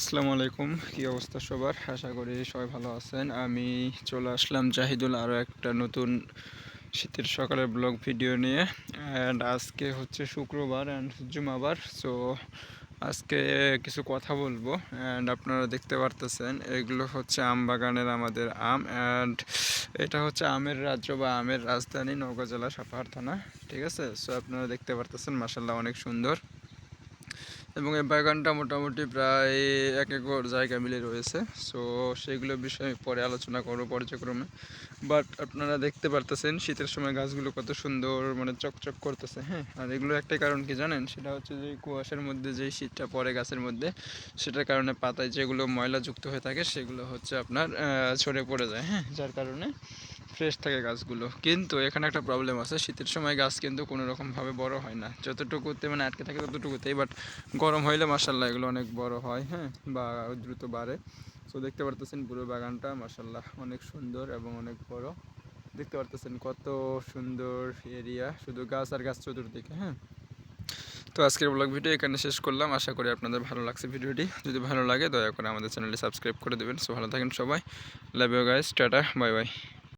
আসসালামু আলাইকুম। কী অবস্থা সবার? আশা করি সবাই ভালো আছেন। আমি চলে আসলাম জাহিদুল আরও একটা নতুন শীতের সকালের ব্লগ ভিডিও নিয়ে। অ্যান্ড আজকে হচ্ছে শুক্রবার অ্যান্ড জুমাবার সো আজকে কিছু কথা বলব। অ্যান্ড আপনারা দেখতে পারতেছেন, এগুলো হচ্ছে আম বাগানের আমাদের আম। অ্যান্ড এটা হচ্ছে আমের রাজ্য বা আমের রাজধানী নওগাঁ জেলা সাপাহার থানা, ঠিক আছে? সো আপনারা দেখতে পারতেছেন মাসাল্লাহ অনেক সুন্দর। এবং এই বাগানটা মোটামুটি প্রায় এক একর জায়গা মিলে রয়েছে। সো সেগুলো বিষয়ে আমি পরে আলোচনা করব পর্যায়ক্রমে। বাট আপনারা দেখতে পারতেছেন শীতের সময় গাছগুলো কত সুন্দর মানে চকচক করতেছে হ্যাঁ? আর এগুলো একটাই কারণ কি জানেন? সেটা হচ্ছে যে কুয়াশার মধ্যে যেই শীতটা পড়ে গাছের মধ্যে, সেটার কারণে পাতায় যেগুলো ময়লা যুক্ত হয়ে থাকে, সেগুলো হচ্ছে আপনার ছড়ে পড়ে যায় হ্যাঁ? যার কারণে ফ্রেশ থাকে গাছগুলো। কিন্তু এখানে একটা প্রবলেম আছে, শীতের সময় গাছ কিন্তু কোনো রকমভাবে বড় হয় না। যতটুকুতে মানে আটকে থাকে ততটুকুতেই বাট গরম হইলে মাসাল্লাহ এগুলো অনেক বড় হয় হ্যাঁ বা দ্রুত বাড়ে। সো দেখতে পারতেছেন পুরো বাগানটা মাসাল্লাহ অনেক সুন্দর এবং অনেক বড়। দেখতে পারতেছেন কত সুন্দর এরিয়া, শুধু গাছ আর গাছ চতুর্দিকে হ্যাঁ। তো আজকের ব্লগ ভিডিও এখানে শেষ করলাম। আশা করি আপনাদের ভালো লাগছে ভিডিওটি। যদি ভালো লাগে, দয়া করে আমাদের চ্যানেলটি সাবস্ক্রাইব করে দেবেন। সো ভালো থাকেন সবাই। Love you guys tata bye bye